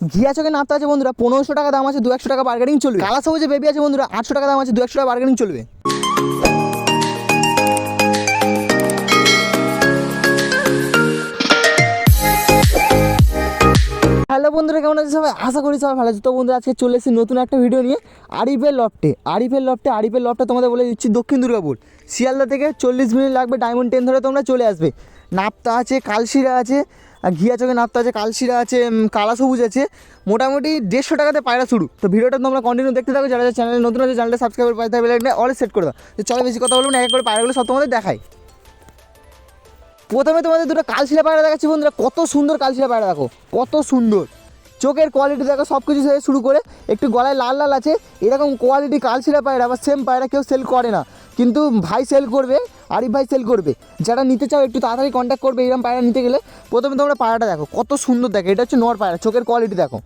ঘিয়া চোখে নাপতে আছে বন্ধুরা, পনেরোশো টাকা দাম আছে দু একশো টাকা বার্গেনিং চলবে। কালা সবুজে বেবি আছে বন্ধুরা, আটশো টাকা দাম আছে দু একশো টাকা বার্গেনিং চলবে। হ্যালো বন্ধুরা, কেমন আছে সবাই? আশা করি সবাই ভালো আছে তো বন্ধুরা, আজকে চলে এসেছি নতুন একটা ভিডিও নিয়ে, আরিফের লফটে আরিফের লফটে আরিফের লফটে তোমাদের বলে দিচ্ছি দক্ষিণ দুর্গাপুর। শিয়ালদা থেকে চল্লিশ মিনিট লাগবে ডায়মন্ড টেন ধরে তোমরা চলে আসবে। নাপ্তা আছে, কালশিরা আছে ঘিয়া চোখে নাপ্তা আছে, কালশিরা আছে কালা সবুজ আছে, মোটামুটি দেড়শো টাকাতে পায়রা শুরু। তো ভিডিওটা তোমরা কন্টিনিউ দেখতে থাকো, যারা চ্যানেলে নতুন আছে চ্যানেলটা সাবস্ক্রাইব পাইতে হবে অল সেট করে দাও। চলো বেশি কথা বলব না, এক করে পায়রাগুলো সব তোমাদের দেখাই। প্রথমে তোমাদের দুটো কালশিলা পায়রা দেখাচ্ছি বন্ধুরা, কত সুন্দর কালশিলা পায়রা, দেখো, কত সুন্দর। চোখের কোয়ালিটি দেখো সব কিছু থেকে শুরু করে, একটু গলায় লাল লাল আছে, এরকম কোয়ালিটি কালশিলা পায়রা বা সেম পায়রা কেউ সেল করে না। কিন্তু ভাই সেল করবে আরিফ ভাই সেল করবে। যারা নিতে চাও একটু তাড়াতাড়ি কন্ট্যাক্ট করবে এরকম পায়রা নিতে গেলে। প্রথমে তোমরা পায়রাটা দেখো, কত সুন্দর দেখো। এটা হচ্ছে নর পায়রা, চোখের কোয়ালিটি দেখো।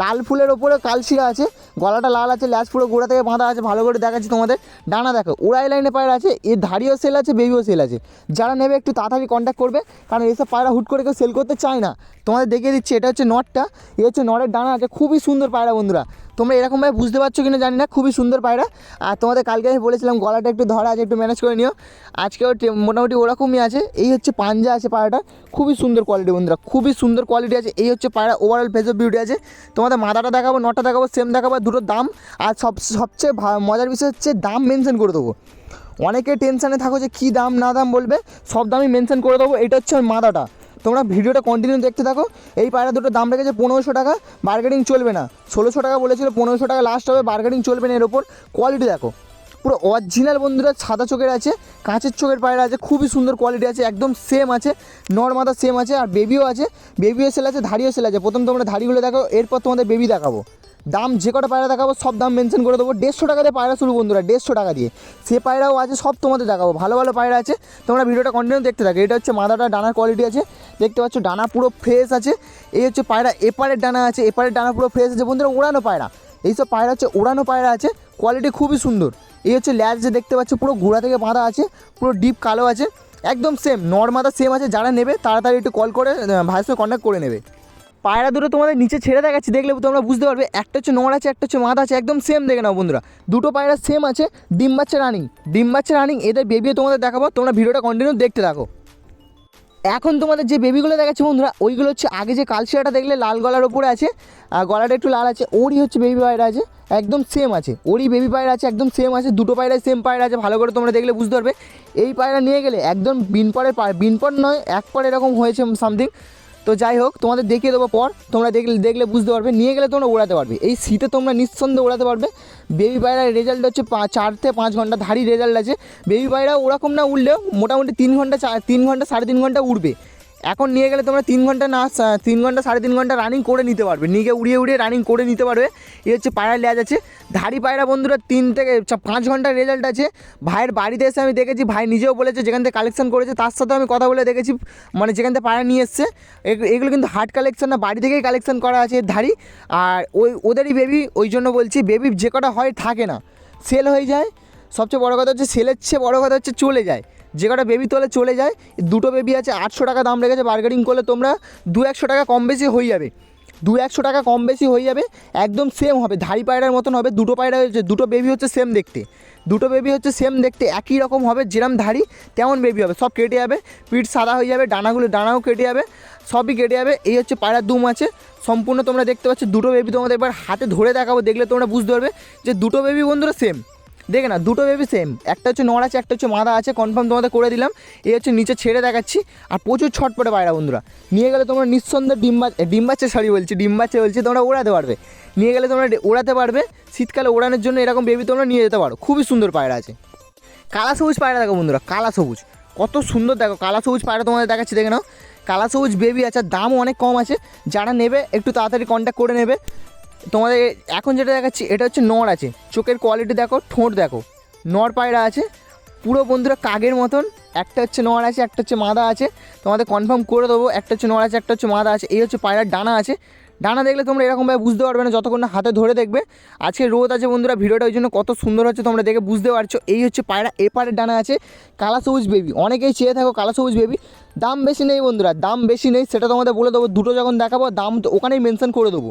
লাল ফুলের ওপরে কালশিরা আছে, গলাটা লাল আছে ল্যাস পুরো গোড়া থেকে বাঁধা আছে, ভালো করে দেখাচ্ছি তোমাদের। ডানা দেখো, উড়াই লাইনে পায়রা আছে, এর ধাড়িও সেল আছে বেবিও সেল আছে। যারা নেবে একটু তাড়াতাড়ি কন্ট্যাক্ট করবে, কারণ এসব পায়রা হুট করে কেউ সেল করতে চায় না। তোমাদের দেখিয়ে দিচ্ছি, এটা হচ্ছে নটটা, এ হচ্ছে নরের ডানা আছে, খুবই সুন্দর পায়রা বন্ধুরা। তোমরা এরকমভাবে বুঝতে পারছ কিনা জানি না, খুবই সুন্দর পায়রা। আর তোমাদের কালকে আমি বলেছিলাম, গলাটা একটু ধরা আছে, একটু ম্যানেজ করে নিও। আজকেও মোটামুটি ওরকমই আছে, এই হচ্ছে পাঞ্জা আছে পায়রাটা খুবই সুন্দর কোয়ালিটি বন্ধুরা, খুবই সুন্দর কোয়ালিটি আছে, এই হচ্ছে পায়রা ওভারঅল ফেস অফ বিউটি আছে। তোমাদের মাদাটা দেখাবো নটা দেখাবো সেম দেখাবো দুটো দাম। আর সব সবচেয়ে মজার বিষয় হচ্ছে দাম মেনশন করে দেবো। অনেকে টেনশানে থাকো যে কী দাম, না দাম বলবে, সব দামই মেনশন করে দেবো। এটা হচ্ছে মাদাটা তোমরা ভিডিওটা কন্টিনিউ দেখতে থাকো। এই পায়রা দুটো দাম রেখেছে পনেরোশো টাকা বার্গেনিং চলবে না। ষোলোশো টাকা বলেছিল, পনেরোশো টাকা লাস্ট হবে বার্গেনিং চলবে না এর ওপর কোয়ালিটি দেখো। পুরো অরিজিনাল বন্ধুরা সাদা চোখের আছে, কাঁচের চোখের পায়রা আছে, খুবই সুন্দর কোয়ালিটি আছে, একদম সেম আছে, নর্মাদা সেম আছে, আর বেবিও আছে বেবিও সেল আছে, ধাড়িও সেল আছে। প্রথম তোমরা ধাড়িগুলো দেখো এরপর তোমাদের বেবি দেখাবো। দাম যে কটা পায়রা দেখাবো, সব দাম মেনশন করে দেবো। দেড়শো টাকা দিয়ে পায়রা শুরু বন্ধুরা, দেড়শো টাকা দিয়ে। সে পায়রাও আছে, সব তোমাদের দেখাবো। ভালো ভালো পায়রা আছে, তোমরা ভিডিওটা কন্টিনিউ দেখতে থাকো। এটা হচ্ছে মাদাটা, ডানার কোয়ালিটি আছে, দেখতে পাচ্ছ ডানা পুরো ফ্রেশ আছে। এই হচ্ছে পায়রা, এপারের ডানা আছে, এপারের ডানা পুরো ফ্রেশ আছে। বন্ধুরা, উড়ানো পায়রা, এইসব পায়রা হচ্ছে উড়ানো পায়রা আছে কোয়ালিটি খুবই সুন্দর। এই হচ্ছে ল্যাচ যে দেখতে পাচ্ছ, পুরো ঘোড়া থেকে বাঁধা আছে, পুরো ডিপ কালো আছে, একদম সেম নর্মাদা সেম আছে, যারা নেবে তাড়াতাড়ি একটু কল করে ভাইয়ের সঙ্গে কন্ট্যাক্ট করে নেবে। পায়রা দুটো তোমাদের নিচে ছেড়ে দেখাচ্ছি, দেখলে তোমরা বুঝতে পারবে, একটা হচ্ছে নোড় আছে, একটা হচ্ছে মাথা আছে, একদম সেম দেখে নাও বন্ধুরা। দুটো পায়রা সেম আছে, ডিম বাচ্চা রানিং ডিম বাচ্চা রানিং এদের বেবিও তোমাদের দেখাবো, তোমরা ভিডিওটা কন্টিনিউ দেখতে থাকো। এখন তোমাদের যে বেবিগুলো দেখাচ্ছে বন্ধুরা, ওইগুলো হচ্ছে আগে যে কালশিয়াটা দেখলে লাল গলার ওপরে আছে, আর গলাটা একটু লাল আছে, ওরই হচ্ছে বেবি পায়রা আছে, একদম সেম আছে, ওরই বেবি পায়রা আছে, একদম সেম আছে, দুটো পায়রায় সেম পায়রা আছে, ভালো করে তোমরা দেখলে বুঝতে পারবে। এই পায়রা নিয়ে গেলে একদম বিনপরের বিনপর নয়, এক পর এরকম হয়েছে সামথিং তো যাই হোক, তোমাদের দেখিয়ে দেবো পর। তোমরা দেখলে দেখলে বুঝতে পারবে, নিয়ে গেলে তোমরা ওড়াতে পারবে। এই শীতে তোমরা নিঃসন্দেহে ওড়াতে পারবে। বেবি পায়রার রেজাল্ট হচ্ছে চার থেকে পাঁচ ঘণ্টা ধারি রেজাল্ট আছে। বেবি পায়রা ওরকম না উঠলেও মোটামুটি তিন ঘণ্টা চা- তিন ঘণ্টা, সাড়ে তিন ঘণ্টা উঠবে এখন নিয়ে গেলে তোমরা তিন ঘণ্টা না তিন ঘণ্টা, সাড়ে তিন ঘণ্টা রানিং করে নিতে পারবে। নিয়ে উড়িয়ে উড়িয়ে রানিং করে নিতে পারবে। এই হচ্ছে পায়রা লেজ আছে। ধাড়ি পায়রা বন্ধুরা, তিন থেকে পাঁচ ঘণ্টার রেজাল্ট আছে। ভাইয়ের বাড়িতে এসে আমি দেখেছি, ভাই নিজেও বলেছে, যেখান থেকে কালেকশন করেছে, তার সাথে আমি কথা বলে দেখেছি মানে যেখান থেকে পায়রা নিয়ে এসছে। এগ- এগুলো কিন্তু হার্ট কালেকশন না, বাড়ি থেকেই কালেকশন করা আছে ধাড়ি। আর ওই, ওদেরই বেবি ওই জন্য বলছি বেবি যে কটা হয় থাকে না সেল হয়ে যায়। সবচেয়ে বড় কথা হচ্ছে সেলের চেয়ে বড় কথা হচ্ছে, চলে যায়। যে কটা বেবি তোলে চলে যায়, দুটো বেবি আছে, আটশো টাকা দাম রেখেছে বার্গেনিং করলে তোমরা দু একশো টাকা কম বেশি হয়ে যাবে। দু একশো টাকা কম বেশি হয়ে যাবে, একদম সেম হবে, ধাড়ি পায়রার মতন হবে, দুটো পায়রা হচ্ছে দুটো বেবি হচ্ছে সেম দেখতে। দুটো বেবি হচ্ছে সেম দেখতে, একই রকম হবে, যেরম ধাড়ি, তেমন বেবি হবে, সব কেটে যাবে, পিঠ সাদা হয়ে যাবে, ডানাগুলো, ডানাও কেটে যাবে, সবই কেটে যাবে, এই হচ্ছে পায়রার দুম আছে, সম্পূর্ণ তোমরা দেখতে পাচ্ছ, দুটো বেবি তোমাদের এবার হাতে ধরে দেখাবো, দেখলে তোমরা বুঝতে পারবে যে দুটো বেবি বন্ধুরা সেম দেখে না দুটো বেবি সেম একটা হচ্ছে নড় আছে, একটা হচ্ছে মাদা আছে কনফার্ম তোমাদের করে দিলাম। এই হচ্ছে নিচে ছেড়ে দেখাচ্ছি, আর প্রচুর ছটপটে পায়রা বন্ধুরা। নিয়ে গেলে তোমরা নিঃসন্দেহে ডিম ডিম বাচ্চা সরি বলছি ডিম বাচ্চা বলছি, তোমরা ওড়াতে পারবে। নিয়ে গেলে তোমরা ওড়াতে পারবে। শীতকালে ওড়ানোর জন্য এরকম বেবি তোমরা নিয়ে যেতে পারো। খুবই সুন্দর পায়রা আছে। কালা সবুজ পায়রা দেখো বন্ধুরা, কালা সবুজ। কত সুন্দর দেখো, কালা সবুজ পায়রা তোমাদের দেখাচ্ছি, দেখে নাও। কালা সবুজ বেবি আছে দামও অনেক কম আছে। যারা নেবে, একটু তাড়াতাড়ি কন্ট্যাক্ট করে নেবে। তোমাদের এখন যেটা দেখাচ্ছি, এটা হচ্ছে নড় আছে। চোখের কোয়ালিটি দেখো, ঠোঁট দেখো। নড় পায়রা আছে। পুরো বন্ধুরা কাগের মতন। একটা হচ্ছে নড় আছে, একটা হচ্ছে মাদা আছে। তোমাদের কনফার্ম করে দেবো, একটা হচ্ছে নড় আছে, একটা হচ্ছে মাদা আছে। এই হচ্ছে পায়রার ডানা আছে। ডানা দেখলে তোমরা এরকমভাবে বুঝতে পারবে না, যতক্ষণ না হাতে ধরে দেখবে। আজকে রোদ আছে বন্ধুরা, ভিডিওটা ওই জন্য কত সুন্দর হচ্ছে তোমরা দেখে বুঝতে পারছ। এই হচ্ছে পায়রা এপারের ডানা আছে। কালা সবুজ বেবি অনেকেই চেয়ে থাকো কালা সবুজ বেবি দাম বেশি নেই বন্ধুরা, দাম বেশি নেই, সেটা তোমাদের বলে দেবো। দুটো যখন দেখাবো, দাম তো ওখানেই মেনশন করে দেবো।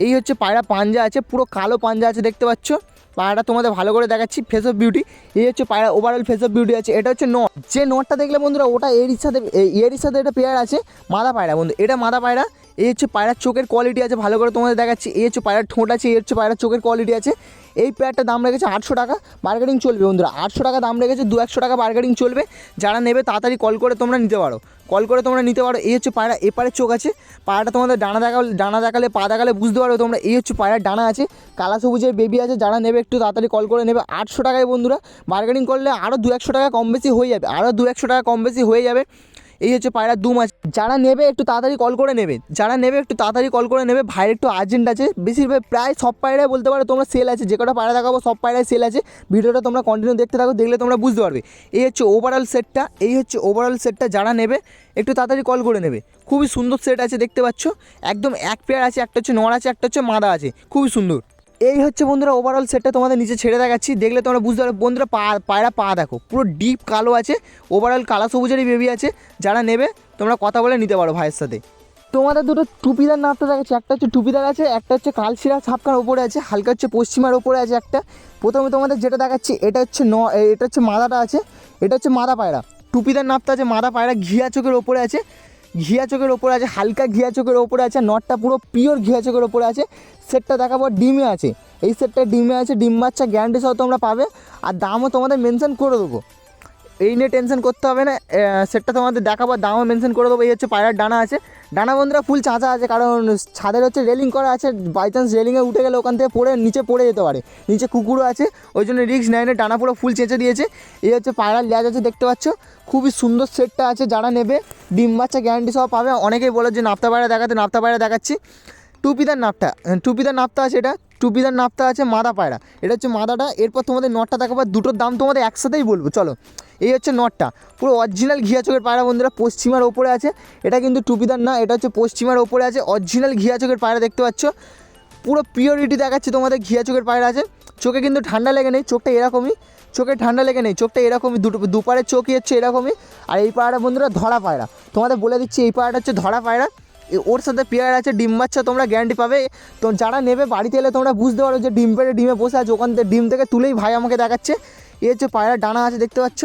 এই হচ্ছে পায়রা পাঞ্জা আছে, পুরো কালো পাঞ্জা আছে দেখতে পাচ্ছ। পায়রাটা তোমাদের ভালো করে দেখাচ্ছি ফেস অফ বিউটি এই হচ্ছে পায়রা ওভারঅল ফেস অফ বিউটি আছে, এটা হচ্ছে নট। যে নটটা দেখলে বন্ধুরা, ওটা এর সাথে এর সাথে এটা পেয়ার আছে, মাদা পায়রা বন্ধু, এটা মাদা পায়রা। এই হচ্ছে পায়রার চোখের কোয়ালিটি আছে, ভালো করে তোমাদের দেখাচ্ছি। এই হচ্ছে পায়রার ঠোঁট আছে, এই হচ্ছে পায়রার চোখের কোয়ালিটি আছে। এই পেয়ারটার দাম রেখেছে আটশো টাকা বার্গেনিং চলবে বন্ধুরা। আটশো টাকা দাম রেখেছে, দু একশো টাকা বার্গেনিং চলবে। যারা নেবে তাড়াতাড়ি কল করে তোমরা নিতে পারো। কল করে তোমরা নিতে পারো। এই হচ্ছে পায়রা এপারের চোখ আছে। পায়রাটা তোমাদের ডানা দেখালে ডানা দেখালে, পা দেখালে বুঝতে পারো তোমরা। এই হচ্ছে পায়রার ডানা আছে, কালা সবুজের বেবি আছে। যারা নেবে একটু তাড়াতাড়ি কল করে নেবে। আটশো টাকায় বন্ধুরা বার্গেনিং করলে আরও দু একশো টাকা কম বেশি হয়ে যাবে। আরও দু একশো টাকা কম বেশি হয়ে যাবে। এই হচ্ছে পায়রা দু মাস। যারা নেবে একটু তাড়াতাড়ি কল করে নেবে। যারা নেবে একটু তাড়াতাড়ি কল করে নেবে, ভাইয়ের একটু আর্জেন্ট আছে। বেশিরভাগ প্রায় সব পায়রায় বলতে পারো তোমরা সেল আছে। যে কটা পায়রা দেখাবো সব পায়রায় সেল আছে। ভিডিওটা তোমরা কন্টিনিউ দেখতে থাকো, দেখলে তোমরা বুঝতে পারবে। এই হচ্ছে ওভারঅল সেটটা এই হচ্ছে ওভারঅল সেটটা যারা নেবে, একটু তাড়াতাড়ি কল করে নেবে। খুবই সুন্দর সেট আছে, দেখতে পাচ্ছ। একদম এক পেয়ার আছে, একটা হচ্ছে নর আছে, একটা হচ্ছে মাদা আছে। খুবই সুন্দর। এই হচ্ছে বন্ধুরা ওভারঅল সেটটা তোমাদের নিচে ছেড়ে দেখাচ্ছি। দেখলে তোমরা বুঝতে পারবে। বন্ধুরা পা, পায়রা পা দেখো, পুরো ডিপ কালো আছে। ওভারঅল কালা সবুজেরই বেবি আছে। যারা নেবে, তোমরা কথা বলে নিতে পারো ভাইয়ের সাথে। তোমাদের দুটো টুপিদার নাপটা দেখাচ্ছি। একটা হচ্ছে টুপিদার আছে, একটা হচ্ছে কালশিরা ছাপকার ওপরে আছে, হালকা হচ্ছে পশ্চিমার ওপরে আছে একটা। প্রথমে তোমাদের যেটা দেখাচ্ছি, এটা হচ্ছে ন, এটা হচ্ছে মাদাটা আছে, এটা হচ্ছে মাদা পায়রা। টুপিদার নাপটা আছে, মাদা পায়রা ঘিয়া চোখের ওপরে আছে। ঘিয়া চোখের ওপরে আছে, হালকা ঘিয়া চোখের ওপরে আছে নটটা পুরো পিওর ঘিয়া চোখের ওপরে আছে। সেটটা দেখাবো, ডিমে আছে। এই সেটটা ডিমে আছে, ডিম বাচ্চা গ্যারান্টি সহ তোমরা পাবে। আর দামও তোমাদের মেনশন করে দেবো। এই নিয়ে টেনশন করতে হবে না সেটটা তোমাদের দেখাবো, দামও মেনশন করে দেবো, এই হচ্ছে পায়রার ডানা আছে। ডানা বন্ধুরা ফুল চাঁচা আছে, কারণ ছাদের হচ্ছে রেলিং করা আছে বাই চান্স রেলিংয়ে উঠে গেলে ওখান থেকে পড়ে, নিচে পড়ে যেতে পারে। নিচে কুকুরও আছে, ওই জন্য রিক্স নেয় না, ডানা পুরো ফুল চেঁচে দিয়েছে। এই হচ্ছে পায়রার ল্যাজ আছে, দেখতে পাচ্ছ? খুবই সুন্দর সেটটা আছে, যারা নেবে, ডিম বাচ্চা গ্যারান্টি সব পাবে। অনেকেই বলে যে নাপ্তা পায়রা দেখাতে, নাপ্তা পায়রা দেখাচ্ছি। টুপিদার নাপটা টুপিদার নাপতা আছে এটা। টুপিদার নাপতা আছে মাদা পায়রা। এটা হচ্ছে মাদাটা, এরপর তোমাদের নটটা দেখাবো দুটোর দাম তোমাদের একসাথেই বলব, চলো। এই হচ্ছে নটটা। পুরো অরিজিনাল ঘিয়া চোখের পায়রা বন্ধুরা পশ্চিমার ওপরে আছে। এটা কিন্তু টুপিদার না, এটা হচ্ছে পশ্চিমার ওপরে আছে। অরিজিনাল ঘিয়া চোখের পায়রা দেখতে পাচ্ছ। পুরো পিওরিটি দেখাচ্ছে তোমাদের ঘিয়া চোখের পায়রা আছে। চোখে কিন্তু ঠান্ডা লেগে নেই, চোখটা এরকমই। চোখে ঠান্ডা লেগে নেই, চোখটা এরকমই। দুটো দুপারের চোখই হচ্ছে এরকমই। আর এই পায়রা বন্ধুরা ধরা পায়রা। তোমাদের বলে দিচ্ছি, এই পায়রাটা হচ্ছে ধরা পায়রা। ওর সাথে পেয়ার আছে, ডিম বাচ্চা তোমরা গ্যারান্টি পাবে। তো যারা নেবে বাড়িতে এলে তোমরা বুঝতে পারো যে ডিম পেড়ে ডিমে বসে আছে। ওখান থেকে ডিম থেকে তুলেই ভাই আমাকে দেখাচ্ছে। এই হচ্ছে পায়রা ডানা আছে, দেখতে পাচ্ছ?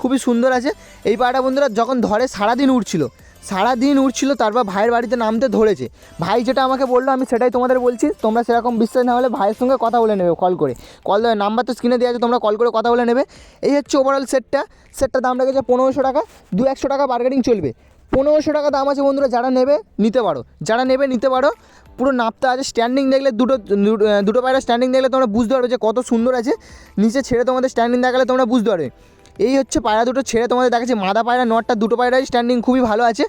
খুবই সুন্দর আছে। এই পায়রা বন্ধুরা যখন ধরে সারাদিন উঠছিল সারাদিন উঠছিল তারপর ভাইয়ের বাড়িতে নামতে ধরেছে। ভাই যেটা আমাকে বলল, আমি সেটাই তোমাদের বলছি। তোমরা সেরকম বিশ্বাস না হলে ভাইয়ের সঙ্গে কথা বলে নেবে কল করে। কল নাম্বার তো স্ক্রিনে দেওয়া আছে, তোমরা কল করে কথা বলে নেবে। এই হচ্ছে ওভারঅল সেটটা সেটটার দাম রেখেছে পনেরোশো টাকা। দু একশো টাকা বার্গেনিং চলবে। পনেরোশো টাকা দাম আছে বন্ধুরা, যারা নেবে, নিতে পারো। যারা নেবে, নিতে পারো। পুরো নাপতে আছে স্ট্যান্ডিং দেখলে দুটো- দুটো পায়রা স্ট্যান্ডিং দেখলে তোমরা বুঝতে পারবে যে কত সুন্দর আছে। নিচে ছেড়ে তোমাদের স্ট্যান্ডিং দেখালে তোমরা বুঝতে পারবে। এই হচ্ছে পায়রা দুটো ছেড়ে তোমাদের দেখাচ্ছি। মাদা পায়রা, নটটা, দুটো পায়রাই স্ট্যান্ডিং খুবই ভালো আছে।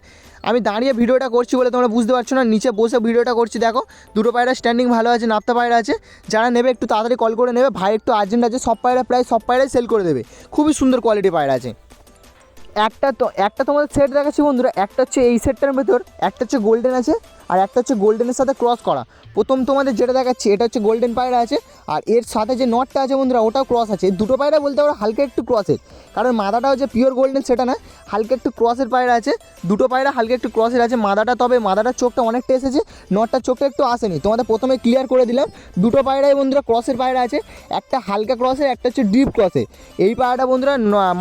আমি দাঁড়িয়ে ভিডিওটা করছি বলে তোমরা বুঝতে পারছ না, নিচে বসে ভিডিওটা করছি, দেখো। দুটো পায়রা স্ট্যান্ডিং ভালো আছে, নাপ্তা পায়রা আছে। যারা নেবে একটু তাড়াতাড়ি কল করে নেবে, ভাই একটু আর্জেন্ট আছে, সব পায়রা প্রায় সব পায়রাই সেল করে দেবে। খুবই সুন্দর কোয়ালিটি পায়রা আছে। একটা তো, একটা তোমাদের সেট দেখাচ্ছি বন্ধুরা, একটা হচ্ছে এই সেটটার ভেতর, একটা হচ্ছে গোল্ডেন আছে। আর একটা হচ্ছে গোল্ডেনের সাথে ক্রস করা। প্রথম তোমাদের যেটা দেখাচ্ছি, এটা হচ্ছে গোল্ডেন পায়রা আছে, আর এর সাথে যে নটটা আছে বন্ধুরা, ওটাও ক্রস আছে। দুটো পায়রা বলতে পারো হালকা একটু ক্রসের কারণ মাদাটা হচ্ছে পিওর গোল্ডেন সেটা না হালকা একটু ক্রসের পায়রা আছে। দুটো পায়রা হালকা একটু ক্রসের আছে। মাদাটা তবে, মাদাটার চোখটা অনেকটা এসেছে নটটার চোখটা একটু আসেনি। তোমাদের প্রথমে ক্লিয়ার করে দিলাম, দুটো পায়রাই বন্ধুরা ক্রসের পায়রা আছে। একটা হালকা ক্রসের একটা হচ্ছে ডিপ ক্রসের এই পায়রাটা বন্ধুরা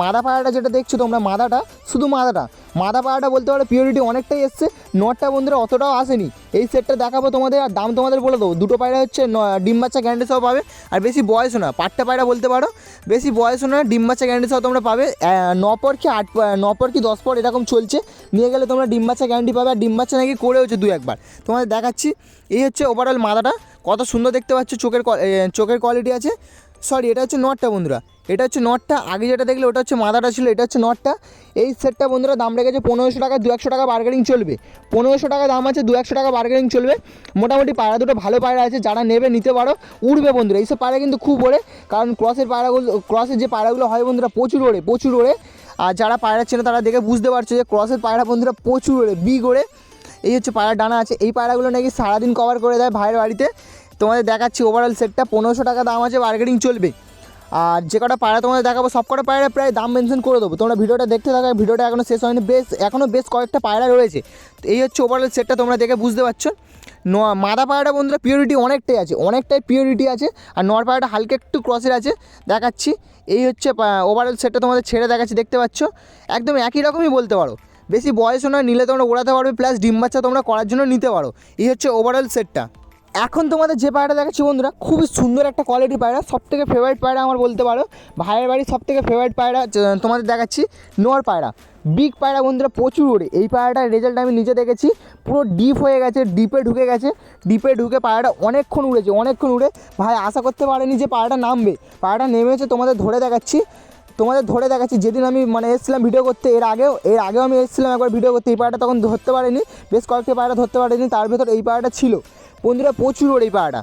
মাদা পায়রাটা যেটা দেখছ তোমরা, মাদাটা, শুধু মাদাটা। মাদা পায়রাটা বলতে পারো পিওরিটি অনেকটাই এসছে নটটা বন্ধুরা অতটাও আসেনি। এই সেটটা দেখাবো তোমাদের আর দাম তোমাদের বলে দেবো। দুটো পায়রা হচ্ছে ডিম বাচ্চা গ্যারান্টি সহ পাবে। আর বেশি বয়সও না পাট্টা পায়রা বলতে পারো। বেশি বয়সও না, ডিম বাচ্চা গ্যারান্টি সহ তোমরা পাবে। ন পর কি আট, ন পর কি দশ পর এরকম চলছে। নিয়ে গেলে তোমরা ডিম বাচ্চা গ্যারান্টি পাবে। আর ডিম বাচ্চা নাকি করে হচ্ছে দু একবার। তোমাদের দেখাচ্ছি। এই হচ্ছে ওভারঅল মাদাটা কত সুন্দর দেখতে পাচ্ছ, চোখের চোখের কোয়ালিটি আছে। সরি এটা হচ্ছে নটটা বন্ধুরা। এটা হচ্ছে নটটা আগে যেটা দেখলে ওটা হচ্ছে মাদাটা ছিল, এটা হচ্ছে নটটা এই সেটটা বন্ধুরা, দাম রেখেছে পনেরোশো টাকা, দু একশো টাকা বার্গেনিং চলবে। পনেরোশো টাকা দাম আছে, দু একশো টাকা বার্গেনিং চলবে। মোটামুটি পায়রা দুটো ভালো পায়রা আছে, যারা নেবে, নিতে পারো। উড়বে বন্ধুরা, এইসব পায়রা কিন্তু খুব ওড়ে। কারণ ক্রসের পায়রাগুলো ক্রসের যে পায়রাগুলো হয় বন্ধুরা, প্রচুর ওড়ে প্রচুর ওড়ে। আর যারা পায়রা চেনে, তারা দেখে বুঝতে পারছে যে ক্রসের পায়রা বন্ধুরা প্রচুর ওড়ে বি ওড়ে। এই হচ্ছে পায়রা ডানা আছে। এই পায়রাগুলো নাকি সারাদিন কভার করে দেয় ভাইয়ের বাড়িতে। তোমাদের দেখাচ্ছি ওভারঅল সেটটা পনেরোশো টাকা দাম আছে বার্গেনিং চলবে। আর যে কটা পায়রা তোমাদের দেখাবো, সব কটা পায়রা প্রায় দাম মেনশন করে দেবো। তোমরা ভিডিওটা দেখতে থাকো ভিডিওটা এখনও শেষ হয়নি, বেশ এখনও বেশ কয়েকটা পায়রা রয়েছে। তো এই হচ্ছে ওভারঅল সেটটা তোমরা দেখে বুঝতে পারছ। ন মাদা পায়রাটা বন্ধুরা পিওরিটি অনেকটাই আছে, অনেকটাই পিওরিটি আছে, আর নর পায়রাটা হালকা একটু ক্রসের আছে, দেখাচ্ছি। এই হচ্ছে ওভারঅল সেটটা তোমাদের ছেড়ে দেখাচ্ছি, দেখতে পাচ্ছ? একদম একই রকমই বলতে পারো। বেশি বয়সও নয়, নিলে তোমরা ওড়াতে পারবে প্লাস ডিম বাচ্চা তোমরা করার জন্য নিতে পারো। এই হচ্ছে ওভারঅল সেটটা এখন তোমাদের যে পায়রাটা দেখাচ্ছি বন্ধুরা, খুবই সুন্দর একটা কোয়ালিটি পায়রা সব থেকে ফেভারিট পায়রা আমার বলতে পারো। ভাইয়ের বাড়ির সব থেকে ফেভারিট পায়রা তোমাদের দেখাচ্ছি নোয়ার পায়রা। বিগ পায়রা বন্ধুরা, প্রচুর ওড়ে এই পায়রাটার রেজাল্ট আমি নিজে দেখেছি, পুরো ডিপ হয়ে গেছে ডিপে ঢুকে গেছে ডিপে ঢুকে পায়রাটা অনেকক্ষণ উড়েছে, অনেকক্ষণ উড়ে। ভাই, আশা করতে পারেনি যে পায়রাটা নামবে। পায়রাটা নেমেছে, তোমাদের ধরে দেখাচ্ছি। তোমাদের ধরে দেখাচ্ছি, যেদিন আমি মানে এসেছিলাম ভিডিও করতে, এর আগেও এর আগেও আমি এসেছিলাম একবার ভিডিও করতে, এই পায়রাটা তখন ধরতে পারিনি। বেশ কয়েকটি পায়রা ধরতে পারিনি, তার ভেতর এই পায়রাটা ছিল। বন্ধুরা প্রচুর ওড়ে এই পায়রাটা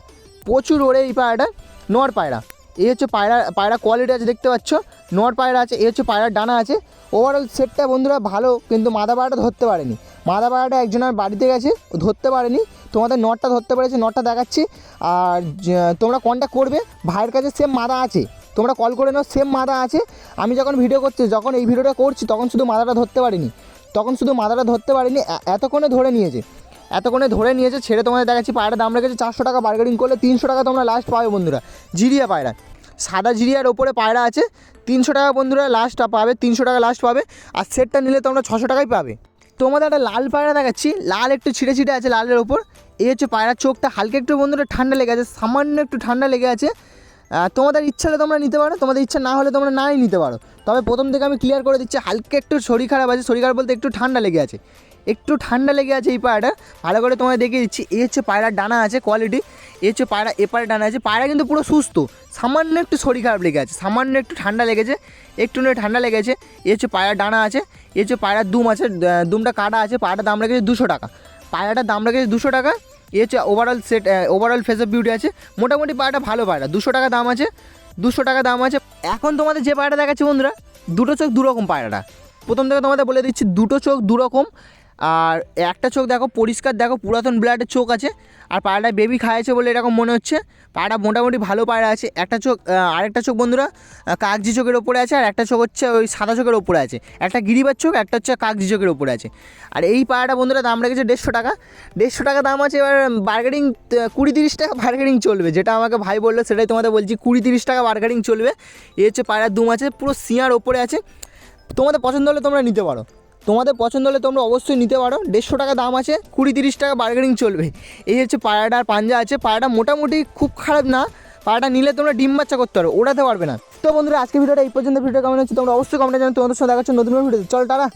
প্রচুর ওড়ে এই পায়রাটা নর পায়রা। এই হচ্ছে পায়রা পায়রা কোয়ালিটি আছে দেখতে পাচ্ছ। নর পায়রা আছে, এই হচ্ছে পায়রার ডানা আছে। ওভারঅল সেটটা বন্ধুরা ভালো, কিন্তু মাদা পায়রাটা ধরতে পারেনি। মাদা পায়রাটা একজনের বাড়িতে গেছে, ধরতে পারেনি। তোমাদের নটটা ধরতে পেরেছে নটটা দেখাচ্ছি। আর তোমরা কোনটা করবে, ভাইয়ের কাছে সেম মাদা আছে। তোমরা কল করে নাও সেম মাদা আছে। আমি যখন ভিডিও করছি, যখন এই ভিডিওটা করছি, তখন শুধু মাদাটা ধরতে পারিনি। তখন শুধু মাদাটা ধরতে পারিনি এতক্ষণে ধরে নিয়েছে। এতক্ষণে ধরে নিয়েছে, ছেড়ে তোমাদের দেখাচ্ছি, পায়রা দাম রেখেছে চারশো টাকা বার্গেনিং করলে তিনশো টাকা তোমরা লাস্ট পাবে বন্ধুরা, জিরিয়া পায়রা। সাদা জিরিয়ার ওপরে পায়রা আছে, তিনশো টাকা বন্ধুরা লাস্ট পাবে, তিনশো টাকা লাস্ট পাবে, আর সেটটা নিলে তোমরা ছশো টাকাই পাবে। তোমাদের একটা লাল পায়রা দেখাচ্ছি, লাল একটু ছিটে ছিটে আছে লালের ওপর, এই হচ্ছে পায়রার চোখটা, হালকা একটু বন্ধুরা ঠান্ডা লেগে আছে, সামান্য একটু ঠান্ডা লেগে আছে। তোমাদের ইচ্ছা হলে তোমরা নিতে পারো, তোমাদের ইচ্ছা না হলে তোমরা নাই নিতে পারো। তবে প্রথম থেকে আমি ক্লিয়ার করে দিচ্ছি, হালকা একটু শরীর খারাপ আছে, শরীর খারাপ বলতে একটু ঠান্ডা লেগে আছে। একটু ঠান্ডা লেগে আছে এই পায়রাটা ভালো করে তোমায় দেখিয়ে দিচ্ছি। এই হচ্ছে পায়রার ডানা আছে কোয়ালিটি এই হচ্ছে পায়রা এপারে ডানা আছে। পায়রা কিন্তু পুরো সুস্থ। সামান্য একটু শরীর খারাপ লেগে আছে। সামান্য একটু ঠান্ডা লেগেছে। একটু নয়, ঠান্ডা লেগেছে। এই হচ্ছে পায়রার ডানা আছে। এই হচ্ছে পায়রার দুম আছে। দুমটা কাটা আছে। পায়রাটার দাম রেখেছে দুশো টাকা। পায়রাটার দাম রেখেছে দুশো টাকা। এই হচ্ছে overall set overall face of beauty আছে। মোটামুটি পায়রাটা ভালো পায়রা। দুশো টাকা দাম আছে। দুশো টাকা দাম আছে। এখন তোমাদের যে পায়রাটা দেখাচ্ছে বন্ধুরা, দুটো চোখ দুরকম পায়রাটা। প্রথম থেকে তোমাদের বলে দিচ্ছি, দুটো চোখ দুরকম। আর একটা চোখ দেখো পরিষ্কার, দেখো পুরাতন ব্লাডের চোখ আছে। আর পায়রাটা বেবি খাইয়েছে বলে এরকম মনে হচ্ছে। পায়রা মোটামুটি ভালো পায়রা আছে। একটা চোখ আরেকটা চোখ বন্ধুরা কাগজি চোখের ওপরে আছে, আর একটা চোখ হচ্ছে ওই সাদা চোখের ওপরে আছে। একটা গিরিবার চোখ, একটা হচ্ছে কাগজি চোখের ওপরে আছে। আর এই পায়রাটা বন্ধুরা, দাম রেখেছে দেড়শো টাকা। দেড়শো টাকা দাম আছে, এবার বার্গেনিং কুড়ি তিরিশ টাকা বার্গেনিং চলবে। যেটা আমাকে ভাই বলল, সেটাই তোমাদের বলছি, কুড়ি তিরিশ টাকা বার্গেনিং চলবে। এই হচ্ছে পায়রার দুম আছে, পুরো সিয়ার ওপরে আছে। তোমাদের পছন্দ হলে তোমরা নিতে পারো। তোমাদের পছন্দ হলে তোমরা অবশ্যই নিতে পারো। দেড়শো টাকা দাম আছে, কুড়ি তিরিশ টাকা বার্গেনিং চলবে। এই হচ্ছে পায়রাটার পাঞ্জা আছে। পায়রাটা মোটামুটি খুব খারাপ না, পায়রাটা নিলে তোমরা ডিম বাচ্চা করতে পারো, ওড়াতে পারবে না। তো বন্ধুরা আজকে ভিডিওটা এই পর্যন্ত। ভিডিও কেমন হচ্ছে তোমরা অবশ্যই কমেন্টে জানো তোমাদের সাথে দেখাচ্ছ নতুন ভিডিও চল, টাটা।